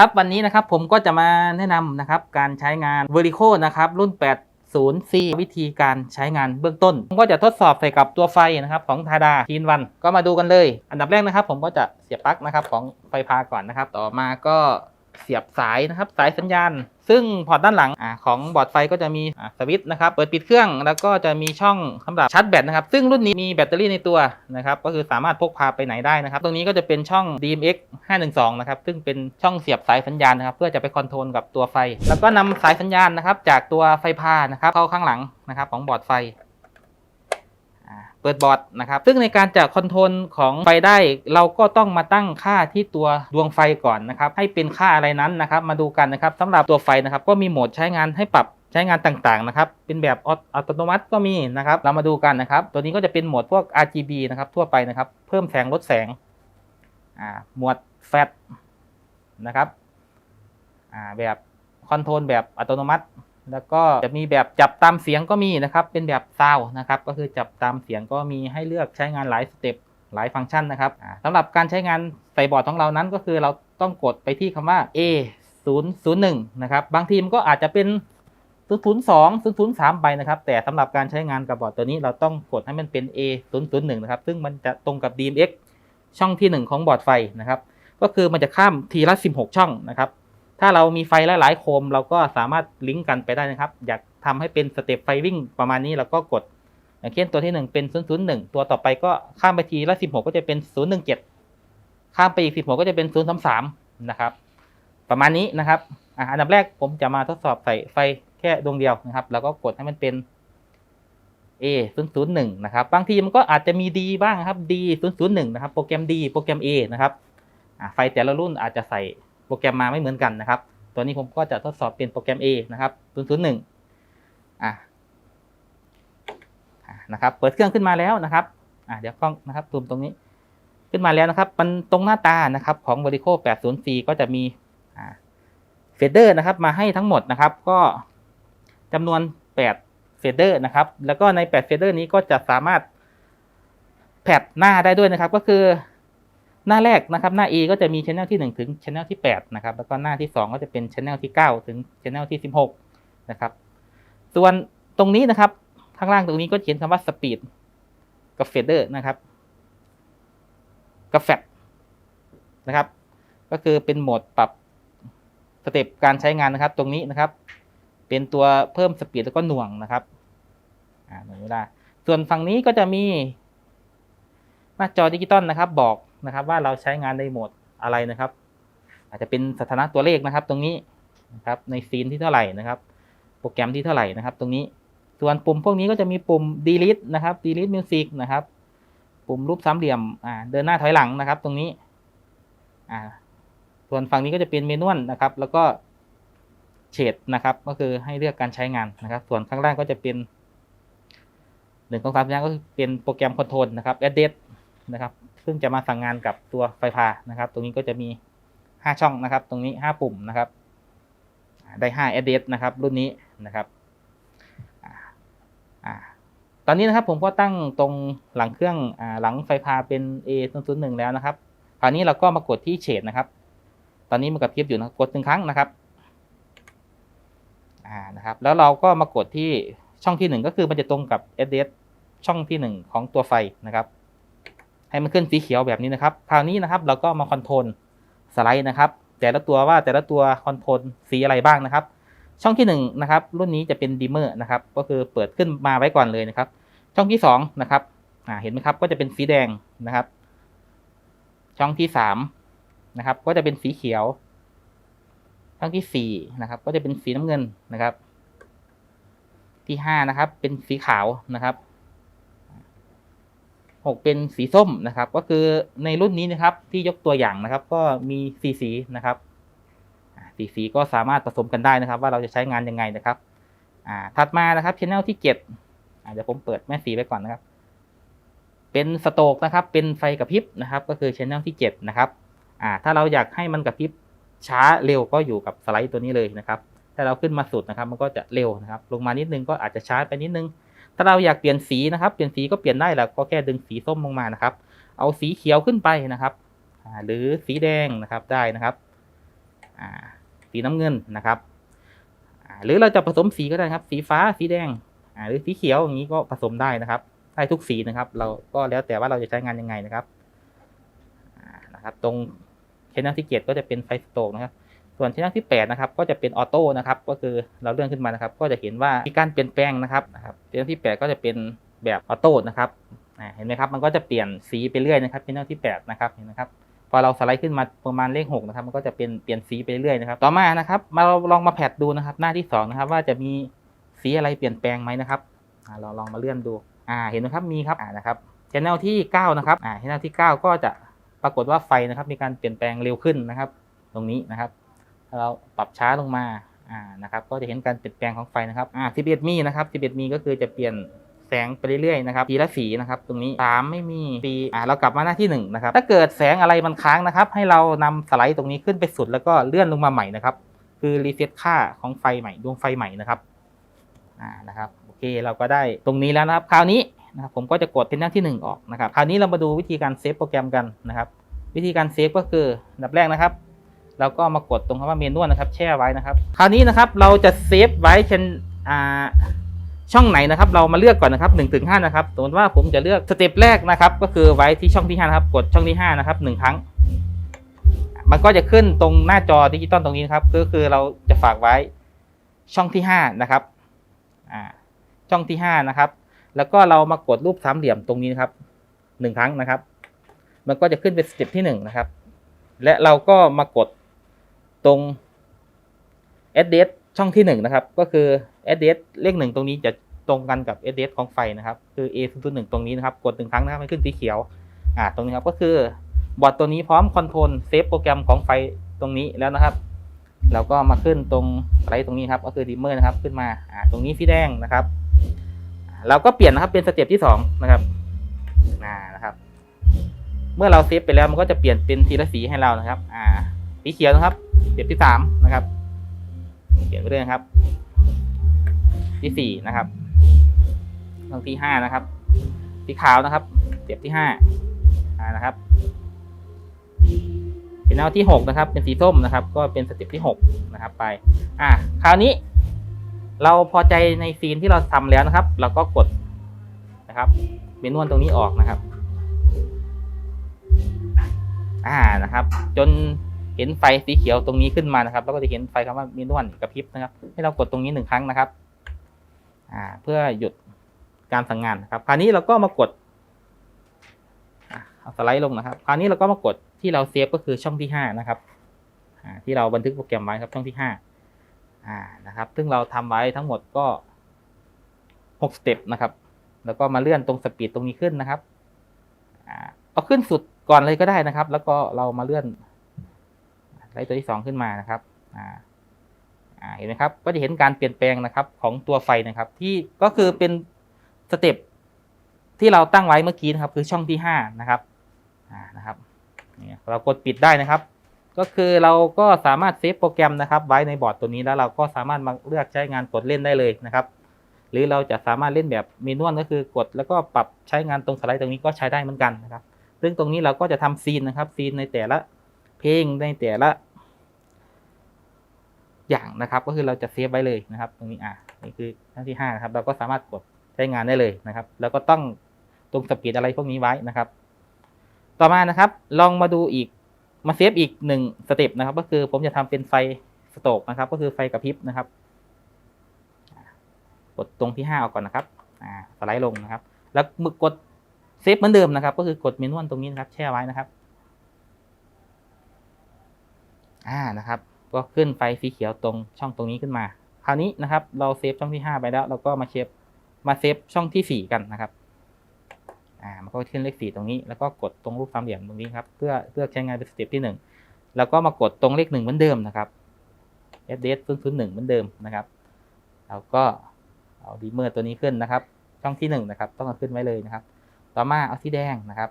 ครับวันนี้นะครับผมก็จะมาแนะนำนะครับการใช้งาน v e r i c o นะครับรุ่น 80C วิธีการใช้งานเบื้องต้น ผมก็จะทดสอบใส่กับตัวไฟนะครับของทาดาทีนวันก็มาดูกันเลย อันดับแรกนะครับ ผมก็จะเสียบปลั๊กนะครับของไฟพาก่อนนะครับ ต่อมาก็ เสียบสายนะครับสายสัญญาณ ซึ่งพอร์ตด้านหลังอของบอร์ดไฟก็จะมีสวิตช์นะครับเปิดปิดเครื่องแล้วก็จะมีช่องสำหรับชาร์จแบตนะครับซึ่งรุ่นนี้มีแบตเตอรี่ในตัวนะครับก็คือสามารถพกพาไปไหนได้นะครับตรงนี้ก็จะเป็นช่อง DMX 512นะครับซึ่งเป็นช่องเสียบสายสัญญาณนะครับเพื่อจะไปคอนโทรลกับตัวไฟ แล้วก็นำสายสัญญาณนะครับจากตัวไฟพานะครับเข้าข้างหลังนะครับของบอร์ดไฟ เปิดบอร์ดนะครับ ซึ่งในการจะคอนโทรลของไฟได้เราก็ต้องมาตั้งค่าที่ตัวดวงไฟก่อนนะครับ ให้เป็นค่าอะไรนั้นนะครับ มาดูกันนะครับสำหรับตัวไฟนะครับ ก็มีโหมดใช้งานให้ปรับใช้งานต่างๆนะครับ เป็นแบบออโตโนมัติก็มีนะครับ เรามาดูกันนะครับ ตัวนี้ก็จะเป็นโหมดพวก RGB นะครับ ทั่วไปนะครับ เพิ่มแสงลดแสงอ่าหมวดแฟลชนะครับอ่าแบบคอนโทรลแบบอัตโนมัติ แล้วก็จะมีแบบจับตามเสียงก็มีนะครับ เป็นแบบซาวนะครับ ก็คือจับตามเสียงก็มีให้เลือกใช้งานหลายสเต็ปหลายฟังก์ชันนะครับสำหรับการใช้งานใส่บอร์ดของเรานั้นก็คือเราต้องกดไปที่คำว่า A 0 0 1นะครับ บางทีมันก็อาจจะเป็น 0 0 2 0 0 3 ไปนะครับ แต่สำหรับการใช้งานกับบอร์ดตัวนี้เราต้องกดให้มันเป็น A 0 0 1นะครับ ซึ่งมันจะตรงกับ DMX ช่องที่ 1 ของบอร์ดไฟนะครับ ก็คือมันจะข้ามทีละ 16 ช่องนะครับ ถ้าเรามีไฟหลายๆโคม เราก็สามารถลิงก์กันไปได้นะครับ อยากทำให้เป็นสเต็ปไฟวิ่งประมาณนี้เราก็กด อย่างเช่นตัวที่ 1 เป็น 001 ตัวต่อไปก็ข้ามไปทีละ 16 ก็จะเป็น 017 ข้ามไปอีก 16 ก็จะเป็น 033 นะครับ ประมาณนี้นะครับอันดับแรกผมจะมาทดสอบใส่ไฟแค่ดวงเดียวนะครับ แล้วก็กดให้มันเป็น A 0 0 1นะครับ บางทีมันก็อาจจะมี D บ้างครับ D 0 0 1นะครับ โปรแกรม D โปรแกรม A นะครับไฟแต่ละรุ่นอาจจะใส่ โปรแกรมมาไม่เหมือนกันนะครับ ตัวนี้ผมก็จะทดสอบเป็นโปรแกรม A นะครับ001อะอะนะครับ เปิดเครื่องขึ้นมาแล้วนะครับอะเดี๋ยวกล้องนะครับซูมตรงนี้ ขึ้นมาแล้วนะครับ มันตรงหน้าตานะครับของ v e r i c o 80C ก็จะมีอ่าเฟเดอร์นะครับ มาให้ทั้งหมดนะครับ ก็จำนวน 8 เฟเดอร์นะครับ แล้วก็ใน 8 เฟเดอร์นี้ก็จะสามารถแผดหน้าได้ด้วยนะครับ ก็คือ หน้าแรกนะครับหน้า E ก็จะมีช anel ที่ 1 ถึงช anel ที่8นะครับแล้วก็หน้าที่ 2 ก็จะเป็นช anel ที่ 9 ถึงช anel ที่ 16นะครับส่วนตรงนี้นะครับข้างล่างตรงนี้ก็เขียนคำว่า speed กับ fader นะครับกับ fat นะครับก็คือเป็นโหมดปรับสเต็ปการใช้งานนะครับ ตรงนี้นะครับ เป็นตัวเพิ่มสปีดแล้วก็หน่วงนะครับอ่าหน่วงเวลาส่วนฝั่งนี้ก็จะมีหน้าจอดิจิตอลนะครับ บอก นะครับ ว่าเราใช้งานในโหมดอะไรนะครับ อาจจะเป็นสถานะตัวเลขนะครับ ตรงนี้นะครับในซีนที่เท่าไหร่นะครับ โปรแกรมที่เท่าไหร่นะครับ ตรงนี้ส่วนปุ่มพวกนี้ก็จะมีปุ่ม delete นะครับ delete music นะครับ ปุ่มรูปสามเหลี่ยมอ่าเดินหน้าถอยหลังนะครับ ตรงนี้อ่าส่วนฝั่งนี้ก็จะเป็นเมนวลนะครับ แล้วก็เฉดนะครับ ก็คือให้เลือกการใช้งานนะครับ ส่วนข้างล่างก็จะเป็นหนึ่งสองสามอย่างก็คือเป็นโปรแกรมคอนโทรลนะครับ address นะครับซึ่งจะมาสั่งงานกับตัวไฟพานะครับ ตรงนี้ก็จะมีห้าช่องนะครับ ตรงนี้ห้าปุ่มนะครับ ได้ห้า address นะครับ รุ่นนี้นะครับตอนนี้นะครับผมก็ตั้งตรงหลังเครื่องอหลังไฟพาเป็น A 0 0 1แล้วนะครับคราวนี้เราก็มากดที่เฉดนะครับ ตอนนี้มันกับพริบอยู่นะกดหนึ่งครั้งนะครับอ่านะครับ แล้วเราก็มากดที่ช่องที่หนึ่งก็คือมันจะตรงกับ address ช่องที่หนึ่งของตัวไฟนะครับ ให้มันขึ้นสีเขียวแบบนี้นะครับ คราวนี้นะครับเราก็มาคอนโทรลสไลด์นะครับ แต่ละตัวว่าแต่ละตัวคอนโทรลสีอะไรบ้างนะครับ ช่องที่หนึ่งนะครับ รุ่นนี้จะเป็นดิมเมอร์นะครับ ก็คือเปิดขึ้นมาไว้ก่อนเลยนะครับ ช่องที่สองนะครับเห็นไหมครับ ก็จะเป็นสีแดงนะครับ ช่องที่สามนะครับ ก็จะเป็นสีเขียว ช่องที่สี่นะครับ ก็จะเป็นสีน้ำเงินนะครับ ที่ห้านะครับ เป็นสีขาวนะครับ หกเป็นสีส้มนะครับ ก็คือในรุ่นนี้นะครับที่ยกตัวอย่างนะครับ ก็มีสีสีนะครับสีสีก็สามารถผสมกันได้นะครับ ว่าเราจะใช้งานยังไงนะครับถัดมานะครับชแนลที่เจ็ดอ่าเดี๋ยวผมเปิดแม่สีไว้ก่อนนะครับ เป็นสโตกนะครับ เป็นไฟกระพริบนะครับ ก็คือชแนลที่เจ็ดนะครับถ้าเราอยากให้มันกระพริบช้าเร็วก็อยู่กับสไลด์ตัวนี้เลยนะครับถ้าเราขึ้นมาสุดนะครับ มันก็จะเร็วนะครับ ลงมานิดนึงก็อาจจะช้าไปนิดนึง ถ้าเราอยากเปลี่ยนสีนะครับ เปลี่ยนสีก็เปลี่ยนได้แหละก็แค่ดึงสีส้มลงมานะครับ เอาสีเขียวขึ้นไปนะครับ หรือสีแดงนะครับได้นะครับ สีน้ำเงินนะครับหรือเราจะผสมสีก็ได้ครับ สีฟ้าสีแดงหรือสีเขียวอย่างนี้ก็ผสมได้นะครับ ได้ทุกสีนะครับ เราก็แล้วแต่ว่าเราจะใช้งานยังไงนะครับนะครับ ตรงชแนลที่เจ็ดก็จะเป็นไฟสโตกนะครับ ส่วนชแนลที่แปดนะครับก็จะเป็นออโต้นะครับก็คือเราเลื่อนขึ้นมานะครับ ก็จะเห็นว่ามีการเปลี่ยนแปลงนะครับนะครับชแนลที่แปดก็จะเป็นแบบออโต้นะครับเห็นไหมครับมันก็จะเปลี่ยนสีไปเรื่อยนะครับชแนลที่แปดนะครับเห็นไหมครับพอเราสไลด์ขึ้นมาประมาณเลขหกนะครับมันก็จะเป็นเปลี่ยนสีไปเรื่อยนะครับ ต่อมานะครับ มาลองมาแพดดูนะครับ หน้าที่สองนะครับว่าจะมีสีอะไรเปลี่ยนแปลงไหมนะครับอ่าเราลองมาเลื่อนดูอ่าเห็นไหมครับมีครับอ่านะครับชแนลที่เก้านะครับอ่าชแนลที่เก้าก็จะปรากฏว่าไฟนะครับ มีการเปลี่ยนแปลงเร็วขึ้นนะครับ ตรงนี้นะครับ ถ้าเราปรับช้าลงมาอ่านะครับก็จะเห็นการเปลี่ยนแปลงของไฟนะครับอ่า11 มีนะครับ11 มีก็คือจะเปลี่ยนแสงไปเรื่อยๆนะครับทีละสีนะครับตรงนี้สามไม่มีสีอ่าเรากลับมาหน้าที่หนึ่งนะครับถ้าเกิดแสงอะไรมันค้างนะครับ ให้เรานำสไลด์ตรงนี้ขึ้นไปสุดแล้วก็เลื่อนลงมาใหม่นะครับ คือรีเซ็ตค่าของไฟใหม่ดวงไฟใหม่นะครับอ่านะครับโอเคเราก็ได้ตรงนี้แล้วนะครับ คราวนี้นะครับผมก็จะกดเป็นหน้าที่หนึ่งออกนะครับคราวนี้เรามาดูวิธีการเซฟโปรแกรมกันนะครับ วิธีการเซฟก็คืออันดับแรกนะครับ เราก็มากดตรงคำว่าเมนูนะครับ แช่ไว้นะครับ คราวนี้นะครับเราจะเซฟไว้เช่นอ่าช่องไหนนะครับ เรามาเลือกก่อนนะครับ1นถึงหนะครับสมมติว่าผมจะเลือกสเต็ปแรกนะครับ ก็คือไว้ที่ช่องที่5นะครับ กดช่องที่5นะครับหนึ่งครั้ง มันก็จะขึ้นตรงหน้าจอดิจิตอลตรงนี้นะครับ ก็คือเราจะฝากไว้ช่องที่5นะครับอ่าช่องที่5นะครับ แล้วก็เรามากดรูปสามเหลี่ยมตรงนี้นะครับหนึ่งครั้งนะครับ มันก็จะขึ้นเป็นสเต็ปที่หนึ่งนะครับ และเราก็มากด ตรง address ช่องที่หนึ่งนะครับ ก็คือ address เลขหนึ่งตรงนี้จะตรงกันกับ address ของไฟนะครับ คือ a 0 1ตรงนี้นะครับ กดหนึ่งครั้งนะครับให้ขึ้นสีเขียว อ่า ตรงนี้ครับก็คือบอร์ดตัวนี้พร้อมคอนโทรลเซฟโปรแกรมของไฟตรงนี้แล้วนะครับเราก็มาขึ้นตรงไรตรงนี้ครับ ก็คือดิมเมอร์นะครับขึ้นมาอ่าตรงนี้สีแดงนะครับ เราก็เปลี่ยนนะครับเป็นสเต็ปที่สองนะครับอ่านะครับ เมื่อเราเซฟไปแล้วมันก็จะเปลี่ยนเป็นทีละสีให้เรานะครับ อ่า สีเขียวนะครับเต็ปที่สามนะครับเปลี่ยนไปเรื่อยครับ ที่สี่นะครับตรงที่ห้านะครับสีขาวนะครับเต็ปที่ห้าอ่านะครับเป็นแนวที่หกนะครับ เป็นสีส้มนะครับ ก็เป็นสเต็ปที่หกนะครับ ไป อ่าคราวนี้ เราพอใจในซีนที่เราทำแล้วนะครับ เราก็กดนะครับเมนูตรงนี้ออกนะครับ อ่านะครับ จน เห็นไฟสีเขียวตรงนี้ขึ้นมานะครับ แล้วก็จะเห็นไฟคำว่ามีนวลกระพริบนะครับ ให้เรากดตรงนี้หนึ่งครั้งนะครับอ่าเพื่อหยุดการสั่งงานนะครับ คราวนี้เราก็มากดเอาสไลด์ลงนะครับ คราวนี้เราก็มากดที่เราเซฟก็คือช่องที่ห้านะครับที่เราบันทึกโปรแกรมไว้ครับช่องที่ห้านะครับ ซึ่งเราทำไว้ทั้งหมดก็หกสเต็ปนะครับ แล้วก็มาเลื่อนตรงสปีดตรงนี้ขึ้นนะครับเอาขึ้นสุดก่อนเลยก็ได้นะครับ แล้วก็เรามาเลื่อน ไล่ตัวที่สองขึ้นมานะครับอ่าอ่าเห็นไหมครับก็จะเห็นการเปลี่ยนแปลงนะครับของตัวไฟนะครับ ที่ก็คือเป็นสเต็ปที่เราตั้งไว้เมื่อกี้นะครับ คือช่องที่ห้านะครับอ่านะครับนี่เรากดปิดได้นะครับ ก็คือเราก็สามารถเซฟโปรแกรมนะครับ ไว้ในบอร์ดตัวนี้แล้วเราก็สามารถมาเลือกใช้งานกดเล่นได้เลยนะครับ หรือเราจะสามารถเล่นแบบเมนวลก็คือกดแล้วก็ปรับใช้งานตรงสไลด์ตรงนี้ก็ใช้ได้เหมือนกันนะครับ ซึ่งตรงนี้เราก็จะทำซีนนะครับซีนในแต่ละเพลงในแต่ละ อย่างนะครับ ก็คือเราจะเซฟไว้เลยนะครับ ตรงนี้อะนี่คือหน้าที่ห้านะครับเราก็สามารถกดใช้งานได้เลยนะครับ แล้วก็ต้องตรงสปีดอะไรพวกนี้ไว้นะครับ ต่อมานะครับ ลองมาดูอีกมาเซฟอีกหนึ่งสเต็ปนะครับ ก็คือผมจะทำเป็นไฟสโตกนะครับ ก็คือไฟกระพริบนะครับกดตรงที่ห้าออกก่อนนะครับอ่าสไลด์ลงนะครับ แล้วมึกกดเซฟเหมือนเดิมนะครับ ก็คือกดเมนูตรงนี้นะครับ แช่ไว้นะครับ อ่านะครับ ก็ขึ้นไฟสีเขียวตรงช่องตรงนี้ขึ้นมา คราวนี้นะครับ เราเซฟช่องที่ห้าไปแล้ว เราก็มาเชฟมาเซฟช่องที่สี่กันนะครับอ่ามันก็ขึ้นเลขสี่ตรงนี้ แล้วก็กดตรงรูปสามเหลี่ยมตรงนี้ครับ เพื่อเลือใช้งานเป็นสเต็ปที่หนึ่งแล้วก็มากดตรงเลขหนึ่งเหมือนเดิมนะครับ f d s 0 0 1เหมือนเดิมนะครับแล้วก็เอาดีเมอร์ตัวนี้ขึ้นนะครับ ช่องที่หนึ่งนะครับ ต้องเอาขึ้นไว้เลยนะครับ ต่อมาเอาสีแดงนะครับ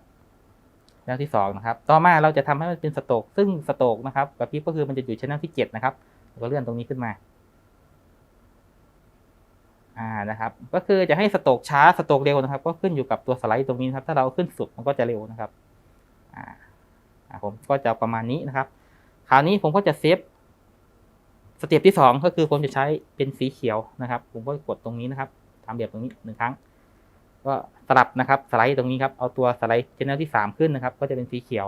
แล้วที่สองนะครับ ต่อมาเราจะทำให้มันเป็นสโตกซึ่งสโตกนะครับกับพิบก็คือมันจะอยู่ชั้นที่เจ็ดนะครับก็เลื่อนตรงนี้ขึ้นมาอ่านะครับ ก็คือจะให้สโตกช้าสโตกเร็วนะครับ ก็ขึ้นอยู่กับตัวสไลด์ตรงนี้ครับถ้าเราขึ้นสุดมันก็จะเร็วนะครับอ่าผมก็จะประมาณนี้นะครับ คราวนี้ผมก็จะเซฟสเต็ปที่สองก็คือผมจะใช้เป็นสีเขียวนะครับ ผมก็กดตรงนี้นะครับทำแบบตรงนี้หนึ่งครั้ง ก็สลับนะครับสไลด์ตรงนี้ครับเอาตัวสไลด์ชแนลที่สามขึ้นนะครับ ก็จะเป็นสีเขียว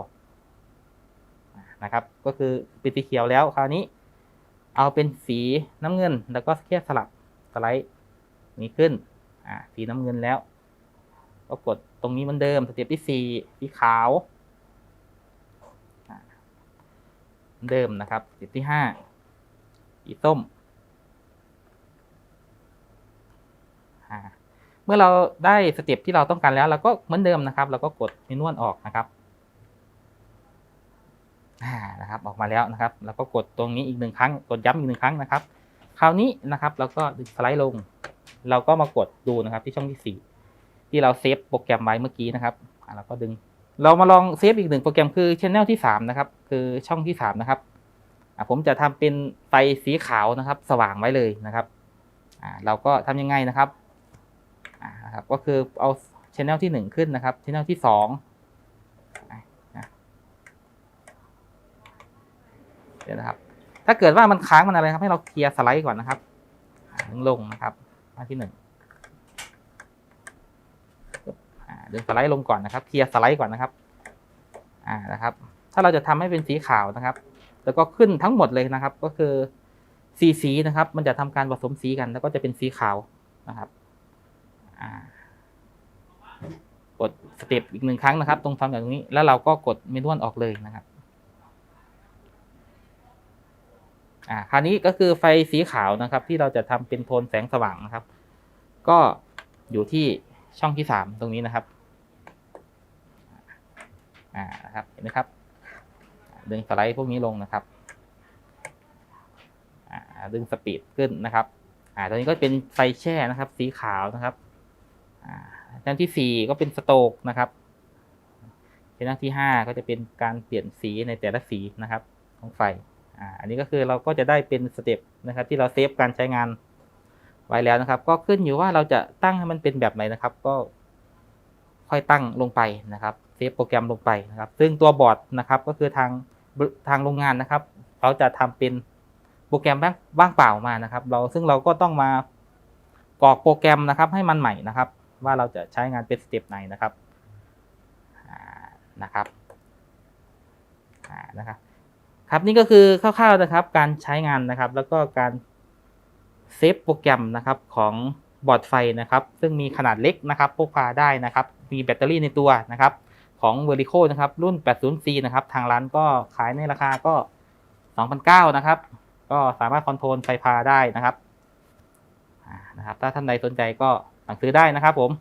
นะครับ ก็คือเป็นสีเขียวแล้วคราวนี้ เอาเป็นสีน้ำเงิน แล้วก็แค่สลับสไลด์นี้ขึ้นอ่าสีน้ำเงินแล้ว ก็กดตรงนี้เหมือนเดิมสเต็ปที่สี่สีขาวเดิมนะครับสเต็ปที่ห้าสีส้มอ่า เมื่อเราได้สเต็ปที่เราต้องการแล้วเราก็เหมือนเดิมนะครับ เราก็กดเมนวลออกนะครับอ่านะครับออกมาแล้วนะครับ แล้วก็กดตรงนี้อีกหนึ่งครั้ง กดย้ำอีกหนึ่งครั้งนะครับ คราวนี้นะครับเราก็ดึงสไลด์ลง เราก็มากดดูนะครับที่ช่องที่สี่ที่เราเซฟโปรแกรมไว้เมื่อกี้นะครับเราก็ดึง เรามาลองเซฟอีกหนึ่งโปรแกรมคือช anel ที่สามนะครับ คือช่องที่สามนะครับผมจะทำเป็นไฟสีขาวนะครับ สว่างไว้เลยนะครับเราก็ทำยังไงนะครับ นะครับก็คือเอาช anel ที่หนึ่งขึ้นนะครับช anel ที่สองนะเดี๋ยวนะครับ ถ้าเกิดว่ามันค้างมันอะไรครับให้เราเคลียร์สไลด์ก่อนนะครับอ่าดึงลงนะครับมาที่หนึ่งอ่าดึงสไลด์ลงก่อนนะครับ เคลียร์สไลด์ก่อนนะครับ อ่านะครับ ถ้าเราจะทำให้เป็นสีขาวนะครับ แล้วก็ขึ้นทั้งหมดเลยนะครับ ก็คือสีสีนะครับ มันจะทำการผสมสีกันแล้วก็จะเป็นสีขาวนะครับ กดสเต็ปอีกหนึ่งครั้งนะครับ ตรงความแบบตรงนี้ แล้วเราก็กดเมนวลออกเลยนะครับอ่าคราวนี้ก็คือไฟสีขาวนะครับ ที่เราจะทำเป็นโทนแสงสว่างนะครับ ก็อยู่ที่ช่องที่สามตรงนี้นะครับอ่านะครับเห็นไหมครับดึงสไลด์พวกนี้ลงนะครับอ่าดึงสปีดขึ้นนะครับ อ่าตอนนี้ก็เป็นไฟแช่นะครับ สีขาวนะครับ อ่าด้านที่สี่ก็เป็นสโตกนะครับเป็นด้าที่ห้าก็จะเป็นการเปลี่ยนสีในแต่ละสีนะครับของไฟอ่าอันนี้ก็คือเราก็จะได้เป็นสเต็ปนะครับที่เราเซฟการใช้งานไว้แล้วนะครับ ก็ขึ้นอยู่ว่าเราจะตั้งให้มันเป็นแบบไหนนะครับ ก็ค่อยตั้งลงไปนะครับเซฟโปรแกรมลงไปนะครับ ซึ่งตัวบอร์ดนะครับก็คือทางทางโรงงานนะครับ เขาจะทำเป็นโปรแกรมว่างเปล่ามานะครับ เราซึ่งเราก็ต้องมากรอกโปรแกรมนะครับ ให้มันใหม่นะครับ ว่าเราจะใช้งานเป็นสเต็ปไหนนะครับนะครับนะครับครับนี่ก็คือคร่าวๆนะครับการใช้งานนะครับ แล้วก็การเซฟโปรแกรมนะครับของบอร์ดไฟนะครับ ซึ่งมีขนาดเล็กนะครับพกพาได้นะครับ มีแบตเตอรี่ในตัวนะครับ ของ v e r i c o นะครับ รุ่น 80C นะครับ ทางร้านก็ขายในราคาก็2,009นะครับ ก็สามารถคอนโทรลไฟพาได้นะครับนะครับ ถ้าท่านใดสนใจก็ สั่งซื้อได้นะครับผม